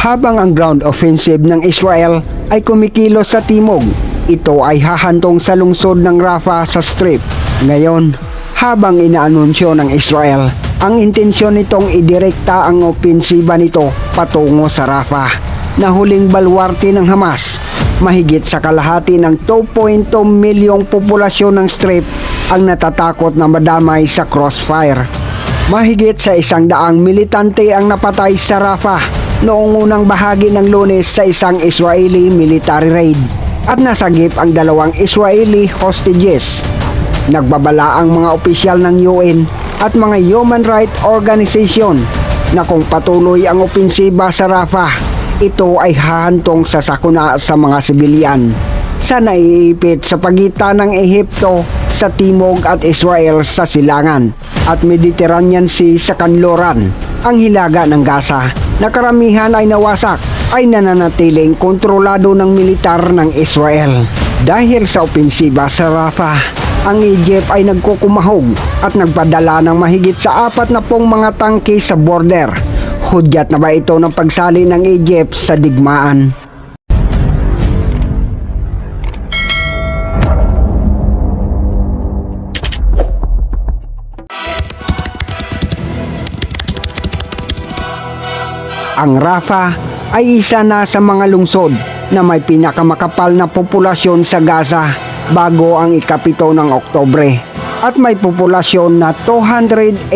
Habang ang ground offensive ng Israel ay kumikilos sa timog, ito ay hahantong sa lungsod ng Rafah sa Strip. Ngayon, habang inaanunsyo ng Israel, ang intensyon nitong idirekta ang opensiba nito patungo sa Rafah na huling balwarte ng Hamas. Mahigit sa kalahati ng 2.2 milyong populasyon ng Strip ang natatakot na madamay sa crossfire. Mahigit sa isang daang militante ang napatay sa Rafah noong unang bahagi ng lunes sa isang Israeli military raid at nasagip ang dalawang Israeli hostages. Nagbabala ang mga opisyal ng UN at mga human rights organization na kung patuloy ang opensiba sa Rafah, ito ay hahantong sa sakuna sa mga sibilyan sa naiipit sa pagitan ng Ehipto sa timog at Israel sa silangan at Mediterranean Sea sa kanluran. Ang hilaga ng Gaza na karamihan ay nawasak ay nananatiling kontrolado ng militar ng Israel. Dahil sa opensiba sa Rafah, ang Egypt ay nagkukumahog at nagpadala ng mahigit sa apat na pong mga tangke sa border. Hudyat na ba ito ng pagsali ng Egypt sa digmaan? Ang Rafah ay isa na sa mga lungsod na may pinakamakapal na populasyon sa Gaza bago ang ikapito ng Oktobre at may populasyon na 280,000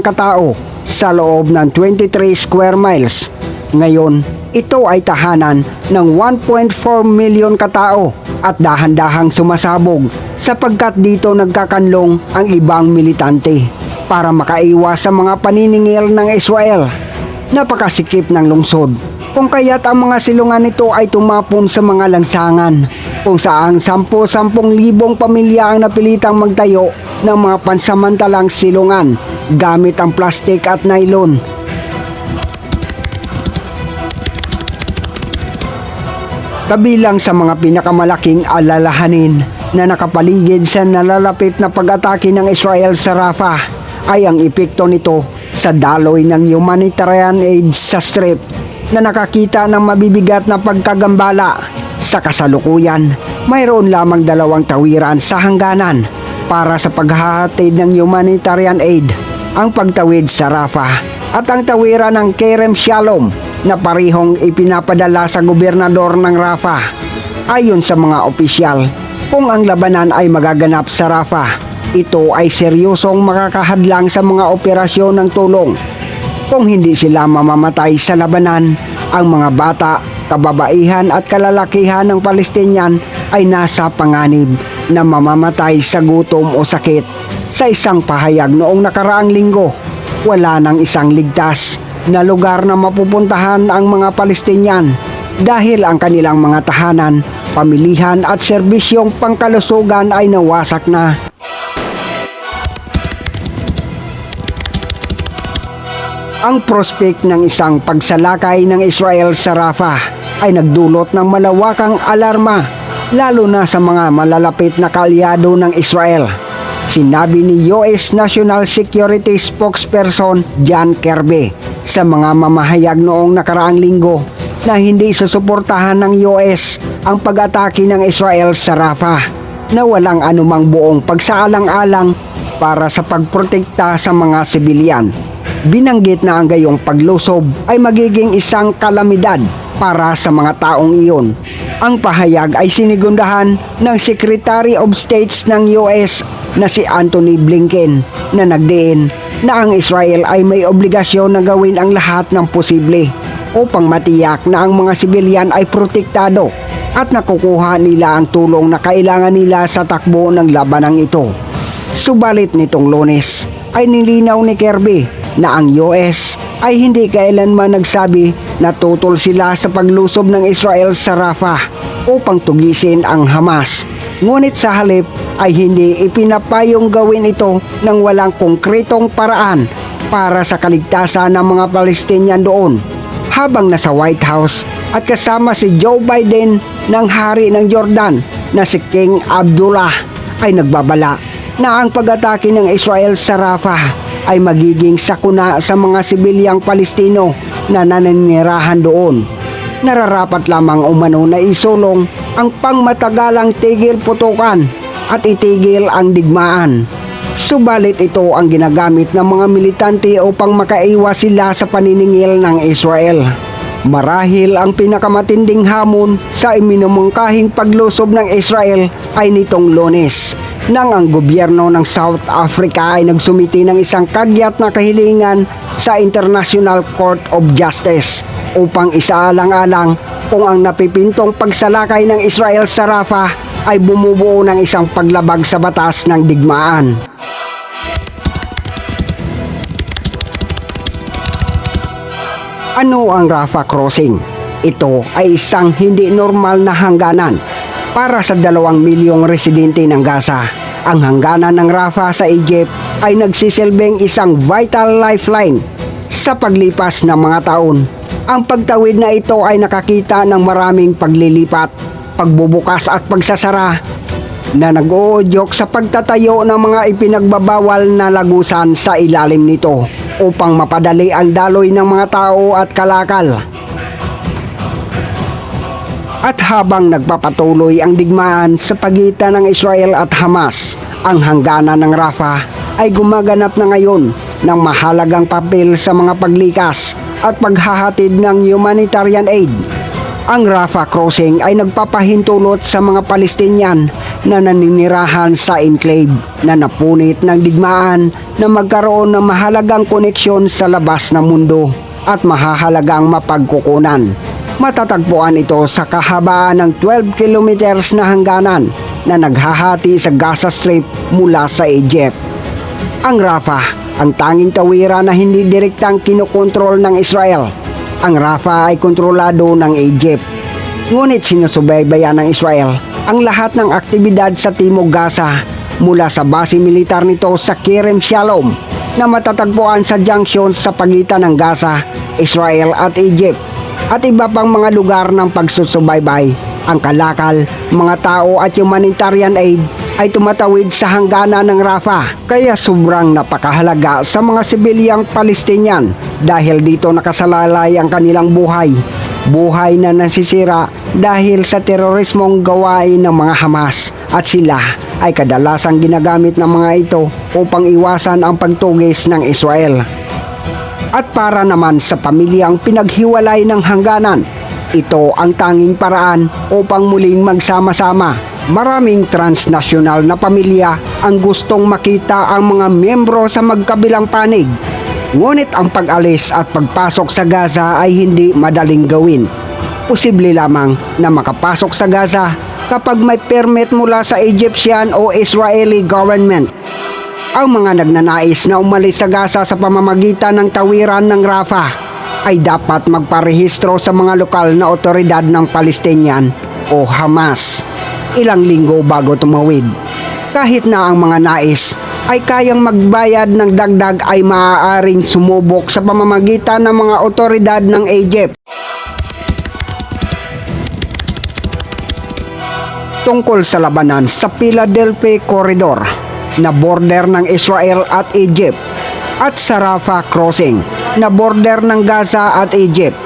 katao sa loob ng 23 square miles. Ngayon, ito ay tahanan ng 1.4 milyon katao at dahan-dahang sumasabog sapagkat dito nagkakanlong ang ibang militante para makaiwas sa mga paniningil ng Israel napakasikip ng lungsod. Kung kaya't ang mga silungan nito ay tumapon sa mga langsangan, kung saan 10-10 libong pamilya ang napilitang magtayo ng mga pansamantalang silungan gamit ang plastik at nylon. Kabilang sa mga pinakamalaking alalahanin na nakapaligid sa nalalapit na pag-atake ng Israel sa Rafah ay ang epekto nito sa daloy ng humanitarian aid sa strip na nakakita ng mabibigat na pagkagambala. Sa kasalukuyan, mayroon lamang dalawang tawiran sa hangganan para sa paghahatid ng humanitarian aid, ang pagtawid sa Rafah at ang tawiran ng Kerem Shalom na parihong ipinapadala sa gobernador ng Rafah. Ayon sa mga opisyal, kung ang labanan ay magaganap sa Rafah, ito ay seryosong makakahadlang sa mga operasyon ng tulong. Kung hindi sila mamamatay sa labanan, ang mga bata, kababaihan at kalalakihan ng Palestinian ay nasa panganib na mamamatay sa gutom o sakit. Sa isang pahayag noong nakaraang linggo, wala nang isang ligtas na lugar na mapupuntahan ang mga Palestinian dahil ang kanilang mga tahanan, pamilihan at serbisyong pangkalusugan ay nawasak na. Ang prospect ng isang pagsalakay ng Israel sa Rafah ay nagdulot ng malawakang alarma lalo na sa mga malalapit na kaalyado ng Israel. Sinabi ni US National Security Spokesperson John Kirby sa mga mamahayag noong nakaraang linggo na hindi susuportahan ng US ang pag-atake ng Israel sa Rafah na walang anumang buong pagsaalang-alang para sa pagprotekta sa mga sibilyan. Binanggit na ang gayong paglusob ay magiging isang kalamidad para sa mga taong iyon. Ang pahayag ay sinigundahan ng Secretary of States ng US na si Anthony Blinken na nagdiin na ang Israel ay may obligasyon na gawin ang lahat ng posible upang matiyak na ang mga sibilyan ay protektado at nakukuha nila ang tulong na kailangan nila sa takbo ng labanang ito. Subalit nitong lunes ay nilinaw ni Kirby na ang US ay hindi kailanman nagsabi na tutol sila sa paglusob ng Israel sa Rafah upang tugisin ang Hamas. Ngunit sa halip ay hindi ipinapayong gawin ito ng walang konkretong paraan para sa kaligtasan ng mga Palestinian doon. Habang nasa White House at kasama si Joe Biden ng hari ng Jordan na si King Abdullah ay nagbabala na ang pag-atake ng Israel sa Rafah ay magiging sakuna sa mga sibilyang Palestino na naninirahan doon. Nararapat lamang umano na isulong ang pangmatagalang tigil putukan at itigil ang digmaan. Subalit ito ang ginagamit ng mga militante upang makaiwas sila sa paniningil ng Israel. Marahil ang pinakamatinding hamon sa iminumungkahing paglusob ng Israel ay nitong lunes nang ang gobyerno ng South Africa ay nagsumiti ng isang kagyat na kahilingan sa International Court of Justice upang isaalang-alang kung ang napipintong pagsalakay ng Israel sa Rafah ay bumubuo ng isang paglabag sa batas ng digmaan. Ano ang Rafah Crossing? Ito ay isang hindi normal na hangganan para sa dalawang milyong residente ng Gaza. Ang hangganan ng Rafah sa Egypt ay nagsisilbing isang vital lifeline sa paglipas ng mga taon. Ang pagtawid na ito ay nakakita ng maraming paglilipat, pagbubukas at pagsasara na nag-uudyok sa pagtatayo ng mga ipinagbabawal na lagusan sa ilalim nito upang mapadali ang daloy ng mga tao at kalakal. At habang nagpapatuloy ang digmaan sa pagitan ng Israel at Hamas, ang hangganan ng Rafah ay gumaganap na ngayon ng mahalagang papel sa mga paglikas at paghahatid ng humanitarian aid. Ang Rafah crossing ay nagpapahintulot sa mga Palestinian na naninirahan sa enclave na napunit ng digmaan na magkaroon ng mahalagang koneksyon sa labas ng mundo at mahahalagang mapagkukunan. Matatagpuan ito sa kahabaan ng 12 kilometers na hangganan na naghahati sa Gaza Strip mula sa Egypt. Ang Rafah, ang tanging tawira na hindi direktang kinokontrol ng Israel. Ang Rafah ay kontrolado ng Egypt. Ngunit sinusubaybayan ng Israel ang lahat ng aktibidad sa Timog Gaza mula sa base militar nito sa Kerem Shalom na matatagpuan sa junction sa pagitan ng Gaza, Israel at Egypt at iba pang mga lugar ng pagsusubaybay. Ang kalakal, mga tao at humanitarian aid ay tumatawid sa hangganan ng Rafah kaya sobrang napakahalaga sa mga sibilyang Palestinian dahil dito nakasalalay ang kanilang buhay. Buhay na nasisira dahil sa terorismong gawain ng mga Hamas at sila ay kadalasang ginagamit ng mga ito upang iwasan ang pagtugis ng Israel. At para naman sa pamilyang pinaghiwalay ng hangganan, ito ang tanging paraan upang muling magsama-sama. Maraming transnasyonal na pamilya ang gustong makita ang mga miyembro sa magkabilang panig. Ngunit ang pag-alis at pagpasok sa Gaza ay hindi madaling gawin. Posible lamang na makapasok sa Gaza kapag may permit mula sa Egyptian o Israeli government ang mga nagnanais na umalis sa Gaza sa pamamagitan ng tawiran ng Rafah ay dapat magparehistro sa mga lokal na otoridad ng Palestinian o Hamas ilang linggo bago tumawid. Kahit na ang mga nais ay kayang magbayad ng dagdag ay maaaring sumubok sa pamamagitan ng mga otoridad ng Egypt. Tungkol sa labanan sa Philadelphia Corridor na border ng Israel at Egypt at sa Rafah Crossing na border ng Gaza at Egypt.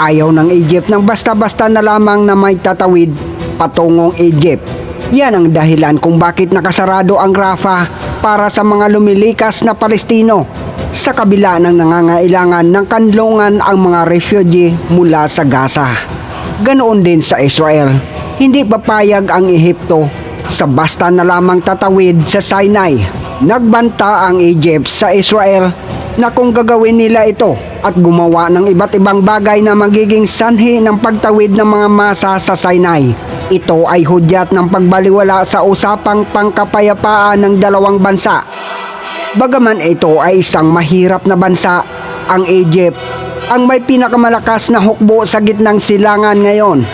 Ayaw ng Egypt ng basta-basta na lamang na may tatawid patungong Egypt. Yan ang dahilan kung bakit nakasarado ang Rafah para sa mga lumilikas na Palestino sa kabila ng nangangailangan ng kanlungan ang mga refugee mula sa Gaza. Ganoon din sa Israel. Hindi papayag ang Ehipto sa basta na lamang tatawid sa Sinai. Nagbanta ang Egypt sa Israel na kung gagawin nila ito at gumawa ng iba't ibang bagay na magiging sanhi ng pagtawid ng mga masa sa Sinai. Ito ay hudyat ng pagbaliwala sa usapang pangkapayapaan ng dalawang bansa. Bagaman ito ay isang mahirap na bansa, ang Egypt ang may pinakamalakas na hukbo sa gitnang silangan ngayon.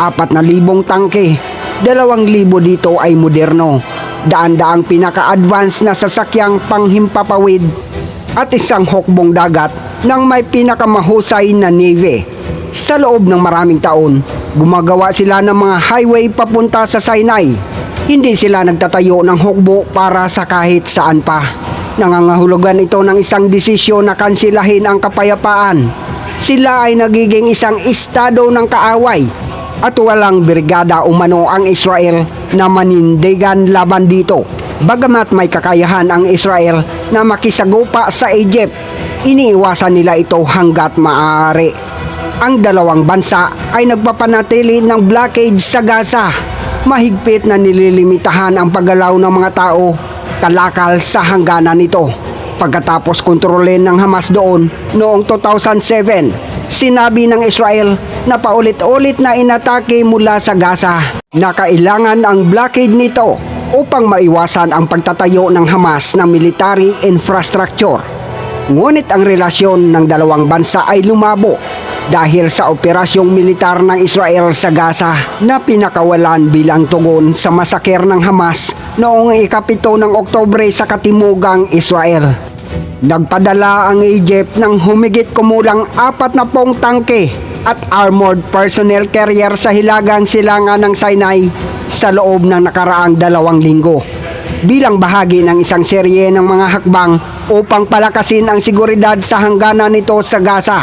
Apat na libong tangke dalawang libo dito ay moderno. Daan-daang pinaka-advance na sasakyang panghimpapawid at isang hukbong dagat ng may pinakamahusay na navy. Sa loob ng maraming taon, gumagawa sila ng mga highway papunta sa Sinai. Hindi sila nagtatayo ng hukbo para sa kahit saan pa. Nangangahulugan ito ng isang desisyon na kansilahin ang kapayapaan. sila ay nagiging isang estado ng kaaway at walang brigada umano ang Israel na manindigan laban dito. Bagamat may kakayahan ang Israel na makisagupa sa Egypt, iniiwasan nila ito hanggat maaari. Ang dalawang bansa ay nagpapanatili ng blockade sa Gaza. Mahigpit na nililimitahan ang paggalaw ng mga tao kalakal sa hangganan nito. Pagkatapos kontrolin ng Hamas doon noong 2007, sinabi ng Israel na paulit-ulit na inatake mula sa Gaza na kailangan ang blockade nito upang maiwasan ang pagtatayo ng Hamas ng military infrastructure. Ngunit ang relasyon ng dalawang bansa ay lumabo dahil sa operasyong militar ng Israel sa Gaza na pinakawalan bilang tugon sa masaker ng Hamas noong ikapito ng Oktobre sa katimugang Israel. Nagpadala ang Egypt ng humigit kumulang apat na pong tangke at armored personnel carrier sa hilagang silangan ng Sinai sa loob ng nakaraang dalawang linggo bilang bahagi ng isang serye ng mga hakbang upang palakasin ang seguridad sa hangganan nito sa Gaza.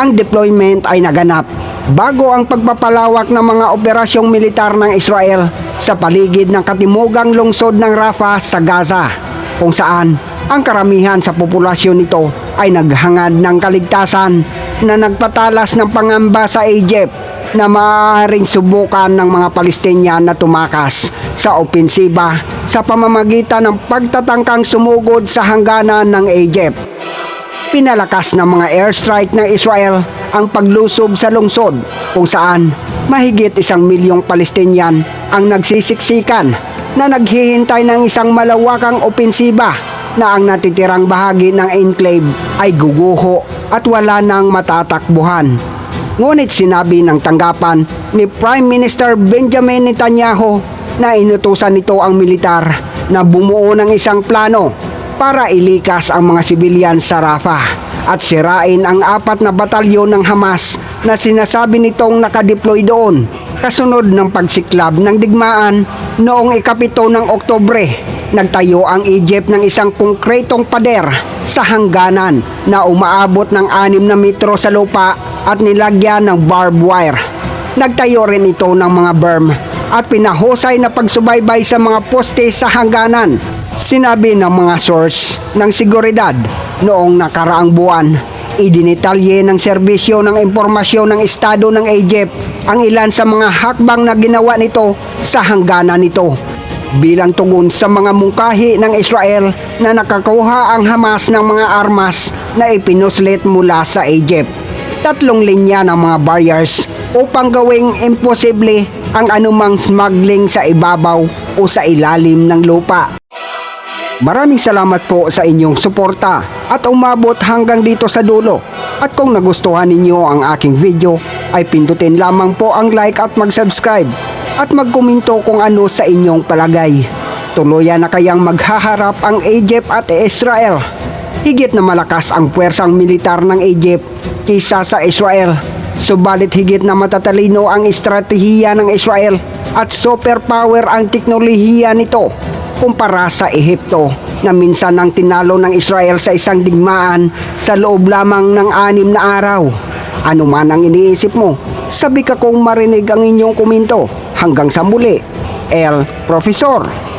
Ang deployment ay naganap bago ang pagpapalawak ng mga operasyong militar ng Israel sa paligid ng katimugang lungsod ng Rafah sa Gaza kung saan ang karamihan sa populasyon nito ay naghangad ng kaligtasan na nagpatalas ng pangamba sa Egypt na maaaring subukan ng mga Palestinian na tumakas sa opensiba sa pamamagitan ng pagtatangkang sumugod sa hangganan ng Egypt. Pinalakas ng mga airstrike ng Israel ang paglusob sa lungsod kung saan mahigit isang milyong Palestinian ang nagsisiksikan na naghihintay ng isang malawakang opensiba na ang natitirang bahagi ng enclave ay guguho at wala nang matatakbuhan. Ngunit sinabi ng tanggapan ni Prime Minister Benjamin Netanyahu na inutusan nito ang militar na bumuo ng isang plano para ilikas ang mga sibilyan sa Rafah at sirain ang apat na batalyon ng Hamas na sinasabi nitong nakadeploy doon kasunod ng pagsiklab ng digmaan noong ikapito ng Oktobre nagtayo ang Egypt ng isang konkretong pader sa hangganan na umaabot ng 6 na metro sa lupa at nilagyan ng barbed wire. Nagtayo rin ito ng mga berm at pinahusay na pagsubaybay sa mga poste sa hangganan. Sinabi ng mga source ng seguridad noong nakaraang buwan, idinitalye ng serbisyo ng impormasyon ng Estado ng Egypt ang ilan sa mga hakbang na ginawa nito sa hangganan nito bilang tugon sa mga mungkahi ng Israel na nakakuha ang Hamas ng mga armas na ipinuslit mula sa Egypt. Tatlong linya ng mga barriers upang gawing imposible ang anumang smuggling sa ibabaw o sa ilalim ng lupa. Maraming salamat po sa inyong suporta at umabot hanggang dito sa dulo. At kung nagustuhan ninyo ang aking video, ay pindutin lamang po ang like at mag-subscribe at magkomento kung ano sa inyong palagay. Tuluyan na kayang maghaharap ang Egypt at Israel. Higit na malakas ang puwersang militar ng Egypt kisa sa Israel. Subalit higit na matatalino ang estratehiya ng Israel at superpower ang teknolohiya nito kumpara sa Ehipto na minsan ang tinalo ng Israel sa isang digmaan sa loob lamang ng anim na araw. Ano man ang iniisip mo, sabi ka kong marinig ang inyong komento. Hanggang sa muli, El Profesor.